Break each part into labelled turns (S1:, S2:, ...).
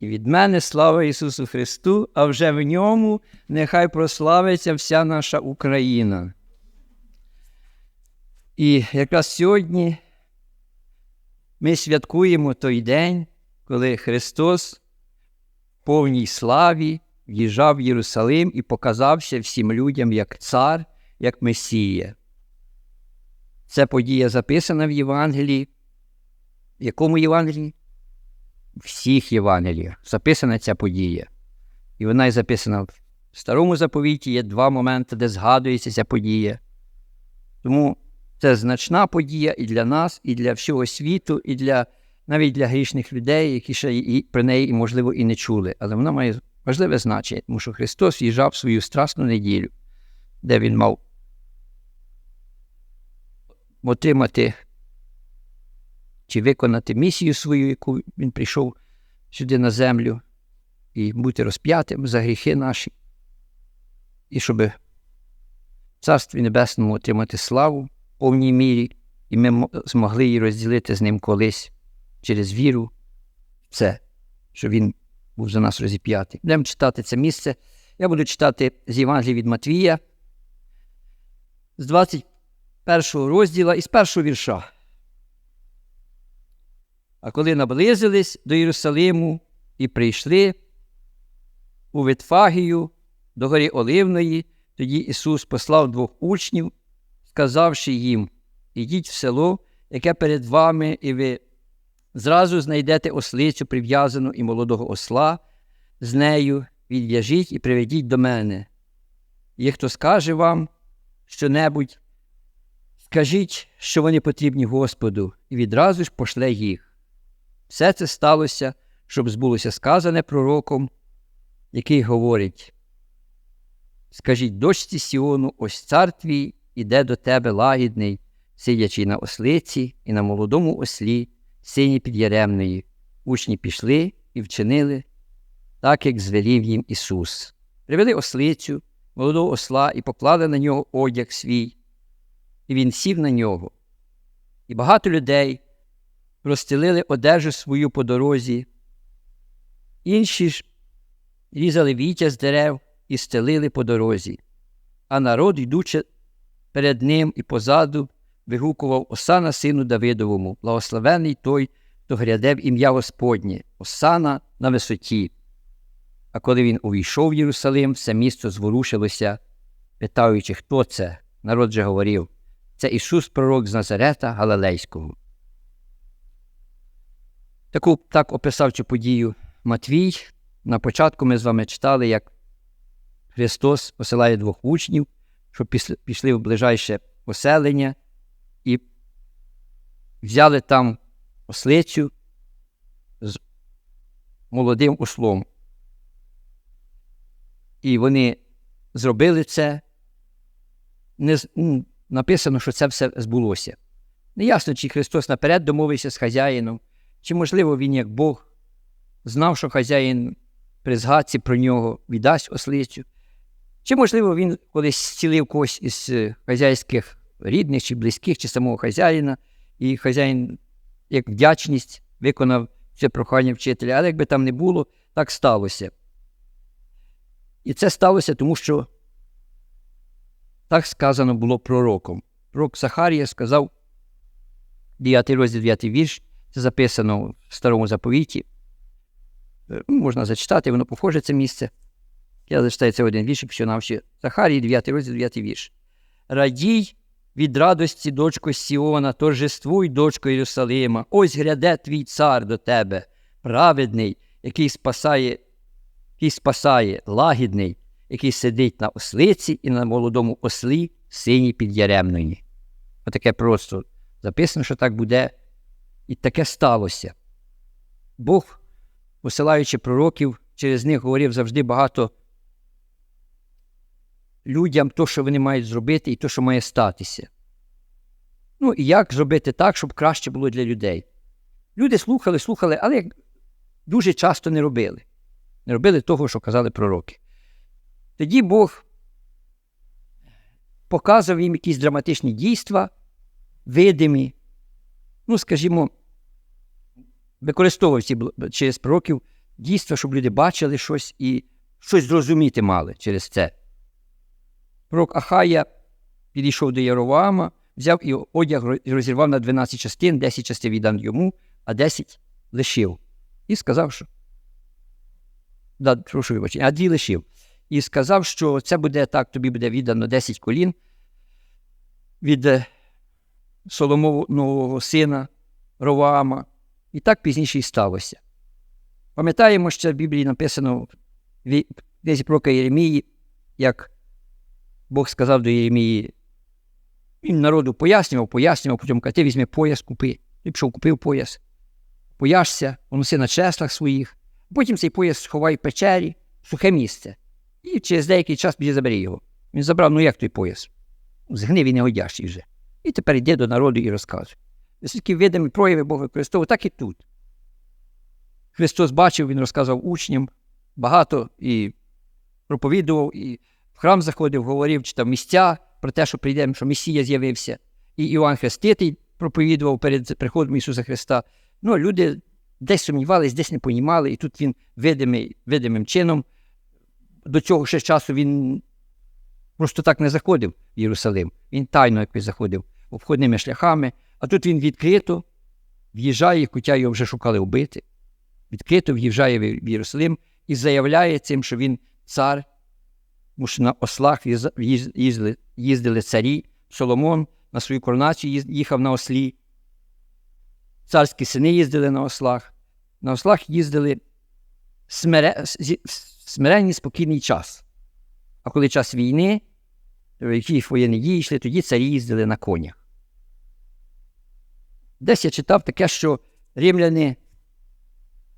S1: і від мене слава Ісусу Христу, а вже в ньому нехай прославиться вся наша Україна. І якраз сьогодні ми святкуємо той день, коли Христос в повній славі в'їжджав в Єрусалим і показався всім людям як цар, як Месія. Ця подія записана в Євангелії. В якому Євангелії? Всіх Євангеліях записана ця подія. І вона і записана в старому заповіті є два моменти, де згадується ця подія. Тому це значна подія і для нас, і для всього світу, і для навіть для грішних людей, які ще і, про неї, можливо, і не чули. Але вона має важливе значення, тому що Христос в'їжджав в свою страсну неділю, де Він мав отримати чи виконати місію свою, яку він прийшов сюди на землю, і бути розп'ятим за гріхи наші, і щоб в Царстві Небесному отримати славу в повній мірі, і ми змогли її розділити з ним колись через віру в це, що він був за нас розіп'ятий. Будемо читати це місце. Я буду читати з Євангелія від Матвія, з 21 розділа і з першого вірша. А коли наблизились до Єрусалиму і прийшли у Витфагію до гори Оливної, тоді Ісус послав двох учнів, сказавши їм: Ідіть в село, яке перед вами, і ви зразу знайдете ослицю прив'язану і молодого осла, з нею відв'яжіть і приведіть до мене. І хто скаже вам що-небудь, скажіть, що вони потрібні Господу, і відразу ж пошле їх. Все це сталося, щоб збулося сказане пророком, який говорить: Скажіть дочці Сіону, ось цар твій іде до тебе лагідний, сидячи на ослиці і на молодому ослі, сині підяремної. Учні пішли і вчинили, так як звелів їм Ісус. Привели ослицю, молодого осла і поклали на нього одяг свій, і він сів на нього. І багато людей розстелили одежу свою по дорозі, інші ж різали віття з дерев і стелили по дорозі, а народ, йдучи перед ним і позаду, вигукував Осана сину Давидовому, благословений той, хто гряде в ім'я Господнє, Осана на висоті. А коли він увійшов в Єрусалим, все місто зворушилося, питаючи, хто це, народ же говорив це Ісус Пророк з Назарета Галилейського. Таку так описав цю подію Матвій. На початку ми з вами читали, як Христос посилає двох учнів, щоб пішли в ближайше поселення і взяли там ослицю з молодим ослом. І вони зробили це. Не, Написано, що це все збулося. Неясно, чи Христос наперед домовився з хазяїном. Чи, можливо, він, як Бог, знав, що хазяїн при згадці про нього віддасть ослицю? Чи, можливо, він колись зцілив когось із е, хазяйських рідних, чи близьких, чи самого хазяїна, і хазяїн, як вдячність, виконав це прохання вчителя, але якби там не було, так сталося. І це сталося тому, що так сказано було пророком. Пророк Сахарія сказав, 9 розділ 9 вірш, це записано в старому заповіті. Е, ну, можна зачитати, воно похоже це місце. Я зачитаю це один вірш, що навчи. Захарії, 9 розділ, 9 вірш. Радій від радості, дочко Сіона, торжествуй, дочко Єрусалима. Ось гряде твій цар до тебе, праведний, який спасає, який спасає, лагідний, який сидить на ослиці і на молодому ослі синій підяремної. Отаке просто записано, що так буде. І таке сталося. Бог, посилаючи пророків, через них говорив завжди багато людям то, що вони мають зробити, і то, що має статися. Ну, і як зробити так, щоб краще було для людей. Люди слухали, слухали, але дуже часто не робили. Не робили того, що казали пророки. Тоді Бог показував їм якісь драматичні дійства, видимі, ну, скажімо, використовував ці через пророків дійства, щоб люди бачили щось і щось зрозуміти мали через це. Пророк Ахая підійшов до Єровоама, взяв і одяг розірвав на 12 частин, 10 частин віддав йому, а 10 лишив. І сказав, що. Да, прошу вибачення, а дві лишив. І сказав, що це буде так, тобі буде віддано 10 колін від е, Соломонового сина Роваама. І так пізніше і сталося. Пам'ятаємо, що в Біблії написано в книзі пророка Єремії, як Бог сказав до Єремії, він народу пояснював, пояснював, потім каже, ти візьми пояс, купи. Ти пішов, купив пояс, пояжся, поноси на чеслах своїх, потім цей пояс сховай в печері, в сухе місце. І через деякий час піде забери його. Він забрав, ну як той пояс? Згнив і негодящий вже. І тепер йде до народу і розказує. Наскільки видимі прояви Бога використовує, так і тут. Христос бачив, Він розказав учням багато і проповідував, і в храм заходив, говорив, читав місця про те, що прийде, що Месія з'явився. І Іван Хреститель проповідував перед приходом Ісуса Христа. Ну, люди десь сумнівались, десь не понімали, і тут він видимий, видимим чином. До цього ще часу він просто так не заходив в Єрусалим. Він тайно якось заходив обходними шляхами, а тут він відкрито в'їжджає, хоча його вже шукали вбити. Відкрито в'їжджає в Єрусалим і заявляє цим, що він цар, тому що на ослах їздили, їздили царі. Соломон на свою коронацію їхав на ослі. Царські сини їздили на ослах. На ослах їздили смире... смиренний спокійний час. А коли час війни, які воєнні дії йшли, тоді царі їздили на конях. Десь я читав таке, що римляни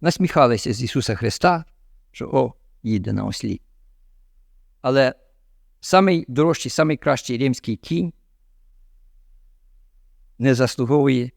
S1: насміхалися з Ісуса Христа, що о, їде на ослі. Але самий дорожчий, самий кращий римський кінь не заслуговує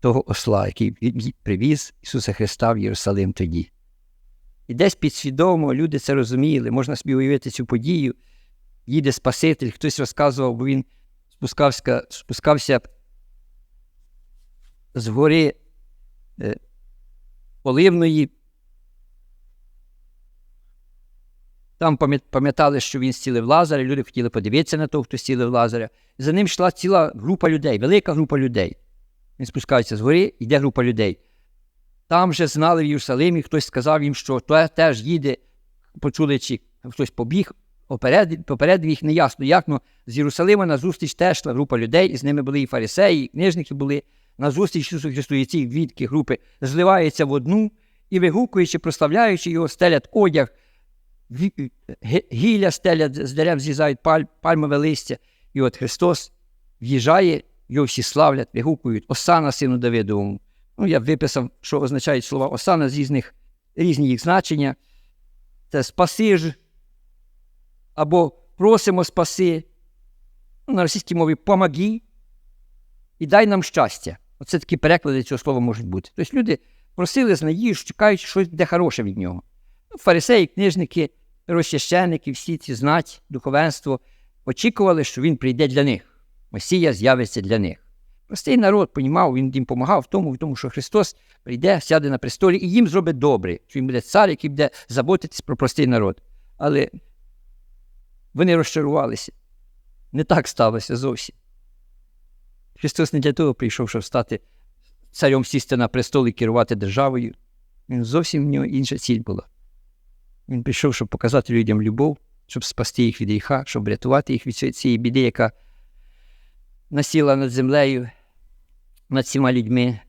S1: того осла, який привіз Ісуса Христа в Єрусалим тоді. І десь підсвідомо люди це розуміли, можна собі уявити цю подію. Їде Спаситель, хтось розказував, бо він спускався спускався з гори е, Оливної. Там пам'ятали, що він зцілив Лазаря, люди хотіли подивитися на того, хто зцілив Лазаря. За ним йшла ціла група людей, велика група людей. Він спускається з гори, йде група людей. Там вже знали в Єрусалимі, хтось сказав їм, що теж їде, почули, чи хтось побіг, попередив, попередив їх неясно, як но з Єрусалима на зустріч теж йшла група людей, і з ними були і фарисеї, і книжники були. На зустріч Ісусу Христу і ці дві групи зливаються в одну і, вигукуючи, прославляючи його, стелять одяг, гілля стелять, з дерев зрізають паль, пальмове листя. І от Христос в'їжджає, його всі славлять, вигукують Осана сину Давидовому. Ну, я виписав, що означають слова Осана з різних різні їх значення. Це спаси ж, або просимо спаси. На російській мові помоги і дай нам щастя. Оце такі переклади цього слова можуть бути. Тобто люди просили з надією, чекаючи щось де хороше від нього. Ну, Фарисеї, книжники, розчащенники, всі ці знать, духовенство очікували, що він прийде для них. Месія з'явиться для них. Простий народ понімав, він їм допомагав в тому, в тому, що Христос прийде, сяде на престолі і їм зробить добре, що він буде цар, який буде заботитись про простий народ. Але вони розчарувалися. Не так сталося зовсім. Христос не для того прийшов, щоб стати царем сісти на престол і керувати державою. Він зовсім в нього інша ціль була. Він прийшов, щоб показати людям любов, щоб спасти їх від гріха, щоб врятувати їх від цієї біди, яка насіла над землею, над всіма людьми.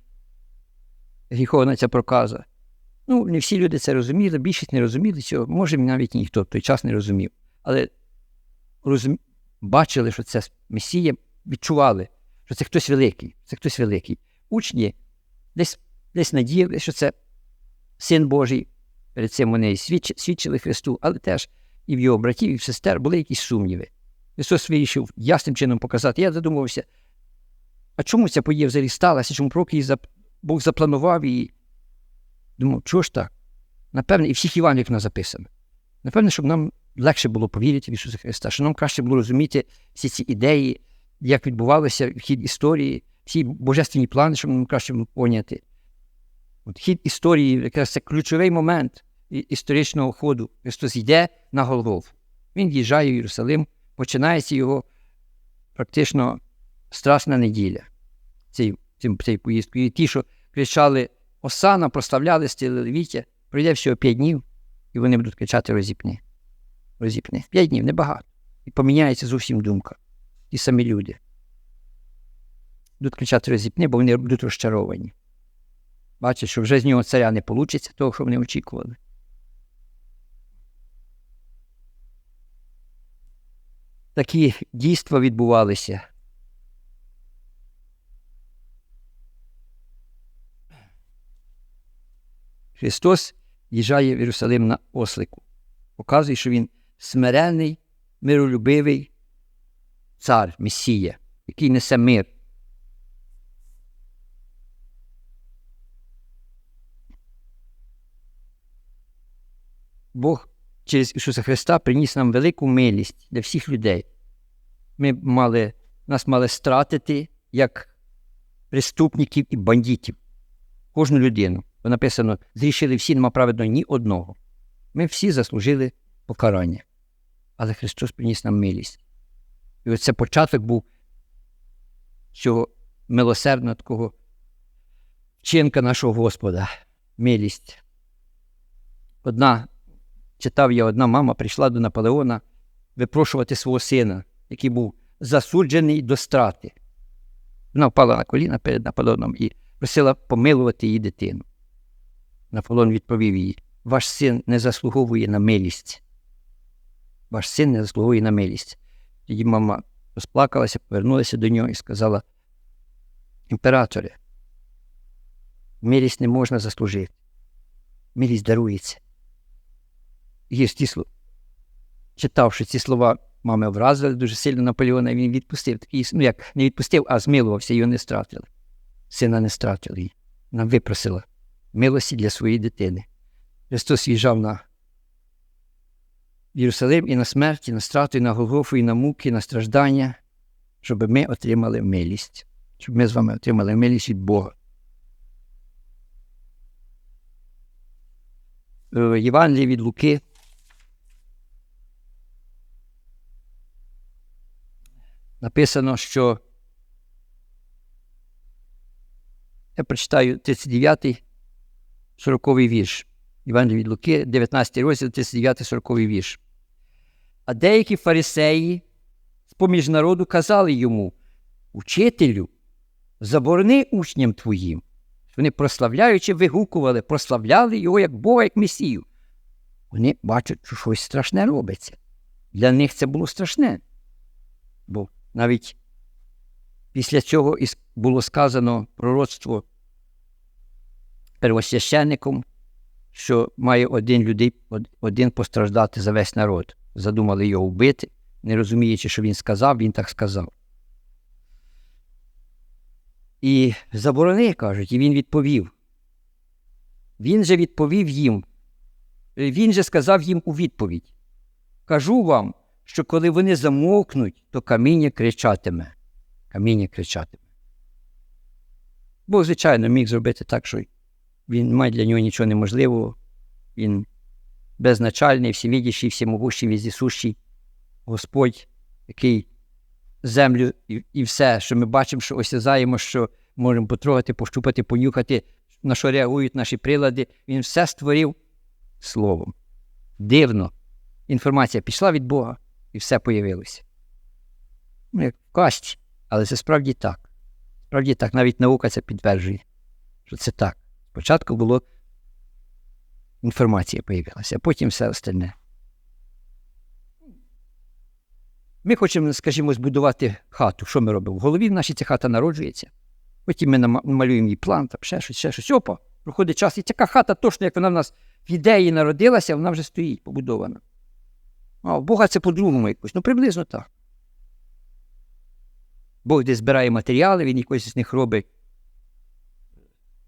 S1: Гріховна ця проказа. Ну, не всі люди це розуміли, більшість не розуміли цього, може, навіть ніхто в той час не розумів. Але розум... бачили, що це Месія, відчували, що це хтось великий, це хтось великий. Учні десь десь надіяли, що це син Божий. Перед цим вони свідчили Христу, але теж і в його братів, і в сестер були якісь сумніви. Ісус вирішив ясним чином показати. Я задумався, а чому ця подія взагалі сталася? Чому пророк її зап... Бог запланував і думав, чого ж так? Напевне, і всіх Іванів вона записано. Напевне, щоб нам легше було повірити в Ісуса Христа, щоб нам краще було розуміти всі ці ідеї, як відбувалося хід історії, всі божественні плани, щоб нам краще було поняти. От Хід історії, якраз це ключовий момент історичного ходу. Христос йде на Голгофу. Він їжджає в Єрусалим, починається його практично страшна неділя цій поїздкою. І ті, що кричали Осана, прославляли стили Левіття, пройде всього п'ять днів, і вони будуть кричати розіпни. Розіпни. П'ять днів небагато. І поміняється зовсім думка. Ті самі люди. Будуть кричати розіпни, бо вони будуть розчаровані. Бачать, що вже з нього царя не вийде, того, що вони очікували. Такі дійства відбувалися. Христос їжджає в Єрусалим на ослику, показує, що Він смирений, миролюбивий цар, Месія, який несе мир. Бог через Ісуса Христа приніс нам велику милість для всіх людей. Ми мали, Нас мали стратити як преступників і бандитів, кожну людину. Бо написано, зрішили всі, нема праведно ні одного. Ми всі заслужили покарання. Але Христос приніс нам милість. І оце початок був цього милосердного такого вчинка нашого Господа, милість. Одна, читав я, одна мама прийшла до Наполеона випрошувати свого сина, який був засуджений до страти. Вона впала на коліна перед Наполеоном і просила помилувати її дитину. Наполеон відповів їй: Ваш син не заслуговує на милість. Ваш син не заслуговує на милість. Тоді мама розплакалася, повернулася до нього і сказала: Імператоре, милість не можна заслужити. Милість дарується. І ті слова. Читавши ці слова, мами вразили дуже сильно Наполеона, і він відпустив такий, ну як не відпустив, а змилувався, його не стратили. Сина не стратили. Вона випросила милості для своєї дитини. Христос їжджав на Єрусалим і на смерть, і на страту, і на Голгофу, і на муки, і на страждання, щоб ми отримали милість, щоб ми з вами отримали милість від Бога. В Євангелії від Луки. Написано, що я прочитаю 39 40 вірш. Євангелій від Луки, 19 розділ, 39 40 вірш. А деякі фарисеї з поміж народу казали йому, Учителю, заборони учням твоїм. Вони, прославляючи, вигукували, прославляли його як Бога, як Месію. Вони бачать, що щось страшне робиться. Для них це було страшне. Бо навіть після цього було сказано пророцтво первосвященником, що має один людей, один постраждати за весь народ. Задумали його вбити, не розуміючи, що він сказав, він так сказав. І заборони, кажуть, і він відповів. Він же відповів їм. Він же сказав їм у відповідь: Кажу вам, що коли вони замовкнуть, то каміння кричатиме. Каміння кричатиме. Бог, звичайно, міг зробити так, що він має для нього нічого неможливого. Він безначальний, всевідящий, всемогущий, віздісущий Господь, який землю і, і все, що ми бачимо, що осязаємо, що можемо потрогати, пощупати, понюхати, на що реагують наші прилади. Він все створив словом. Дивно. Інформація пішла від Бога і все появилося. Ну, як в касті, але це справді так. Справді так, навіть наука це підтверджує, що це так. Спочатку було інформація появилася, а потім все остальне. Ми хочемо, скажімо, збудувати хату. Що ми робимо? В голові в нашій ця хата народжується. Потім ми намалюємо її план, там ще щось, ще щось. Опа, проходить час. І така хата, точно, як вона в нас в ідеї народилася, вона вже стоїть побудована. А в Бога це по-другому якось. Ну, приблизно так. Бог десь збирає матеріали, він якось з них робить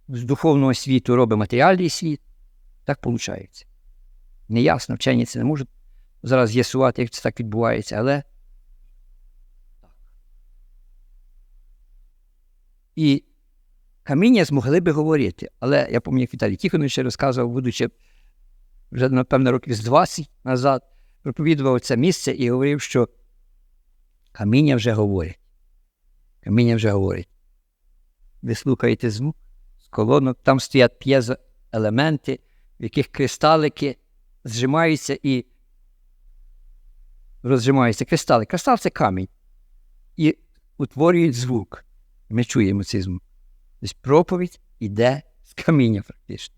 S1: з духовного світу робить матеріальний світ, так виходить. Неясно, вчені це не можуть зараз з'ясувати, як це так відбувається, але І каміння змогли би говорити. Але я пам'ятаю, Віталій Тихонович ще розказував, будучи вже, напевно, років з 20 назад, проповідував це місце і говорив, що каміння вже говорить. Каміння вже говорить. Ви слухаєте звук з колонок, там стоять п'єзоелементи, в яких кристалики зжимаються і розжимаються. Кристали. Кристал це камінь. І утворюють звук. Ми чуємо цей звук. Тобто проповідь іде з каміння, практично.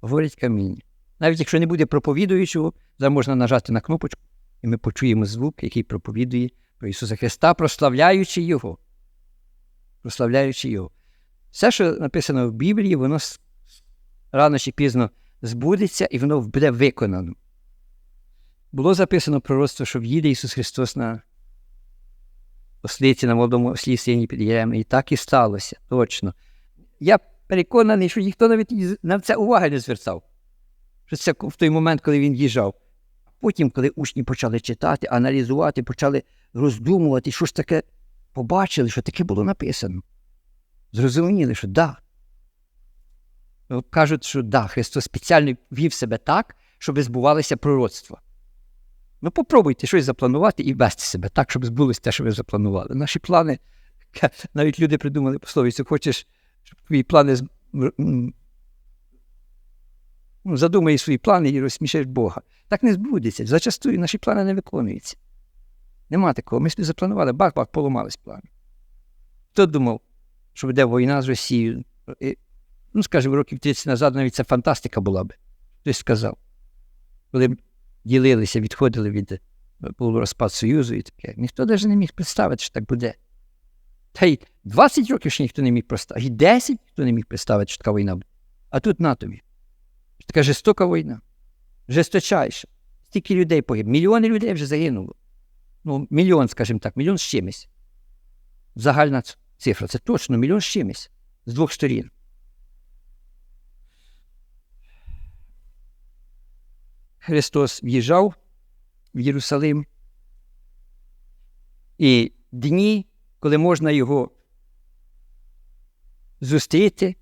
S1: Говорить каміння. Навіть якщо не буде проповідуючого, зараз можна нажати на кнопочку, і ми почуємо звук, який проповідує про Ісуса Христа, прославляючи Його. Прославляючи Його. Все, що написано в Біблії, воно рано чи пізно збудеться і воно буде виконано. Було записано пророцтво, що в'їде Ісус Христос на ослиці на молодому ослі сині під Єремі. І так і сталося, точно. Я переконаний, що ніхто навіть на це уваги не звертав. Що це в той момент, коли він їжджав. Потім, коли учні почали читати, аналізувати, почали роздумувати, що ж таке побачили, що таке було написано. Зрозуміли, що да. Кажуть, що да, Христос спеціально вів себе так, щоб збувалися пророцтва. Ну, попробуйте щось запланувати і вести себе так, щоб збулося те, що ви запланували. Наші плани, навіть люди придумали пословицю, хочеш, щоб твої плани ну, задумай свої плани і розсмішаєш Бога. Так не збудеться. Зачастую наші плани не виконуються. Нема такого. Ми собі запланували, бах-бах, поламались плани. Хто думав, що буде війна з Росією? Ну, скажімо, років 30 назад навіть це фантастика була би. Хтось сказав. Коли ділилися, відходили від був розпад Союзу і таке. Ніхто навіть не міг представити, що так буде. Та й 20 років ще ніхто не міг представити, і 10 ніхто не міг представити, що така війна буде. А тут на тобі. Така жорстока війна. Жесточайша. Стільки людей погиб. Мільйони людей вже загинуло. Ну, мільйон, скажімо так, мільйон з чимось. Загальна цифра. Це точно мільйон з чимось. З двох сторін. Христос в'їжджав в Єрусалим. І дні, коли можна його зустріти,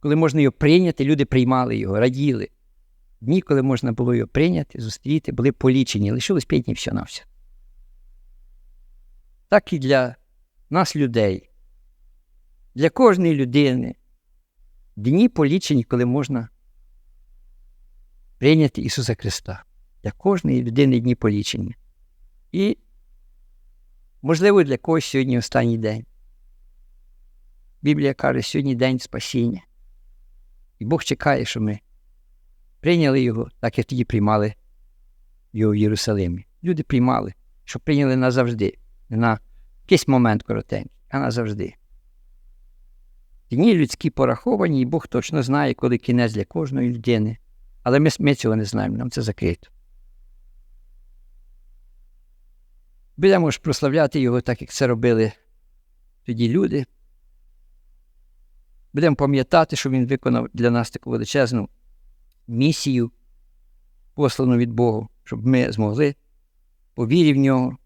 S1: коли можна його прийняти, люди приймали його, раділи. Дні, коли можна було його прийняти, зустріти, були полічені, лишилось п'ять днів все на все. Так і для нас, людей, для кожної людини дні полічені, коли можна прийняти Ісуса Христа. Для кожної людини дні полічені. І, можливо, для когось сьогодні останній день. Біблія каже, сьогодні день спасіння. І Бог чекає, що ми прийняли його, так як тоді приймали його в Єрусалимі. Люди приймали, що прийняли назавжди, не на якийсь момент коротенький, а назавжди. Дні людські пораховані, і Бог точно знає, коли кінець для кожної людини. Але ми, ми цього не знаємо, нам це закрито. Будемо ж прославляти його, так як це робили тоді люди. Будемо пам'ятати, що він виконав для нас таку величезну місію, послану від Бога, щоб ми змогли, по вірі в нього,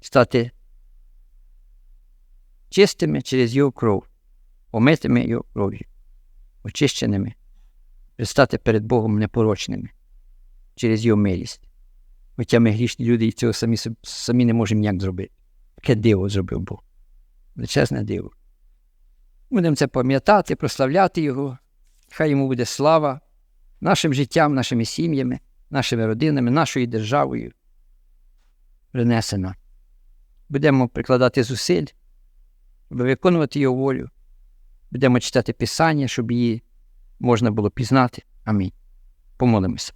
S1: стати чистими через його кров, омитими його кров'ю, очищеними, стати перед Богом непорочними через його милість. Хоча ми грішні люди і цього самі самі не можемо ніяк зробити. Таке диво зробив Бог. Величезне диво. Будемо це пам'ятати, прославляти Його. Хай йому буде слава нашим життям, нашими сім'ями, нашими родинами, нашою державою принесена. Будемо прикладати зусиль, щоб виконувати його волю. Будемо читати Писання, щоб її можна було пізнати. Амінь. Помолимося.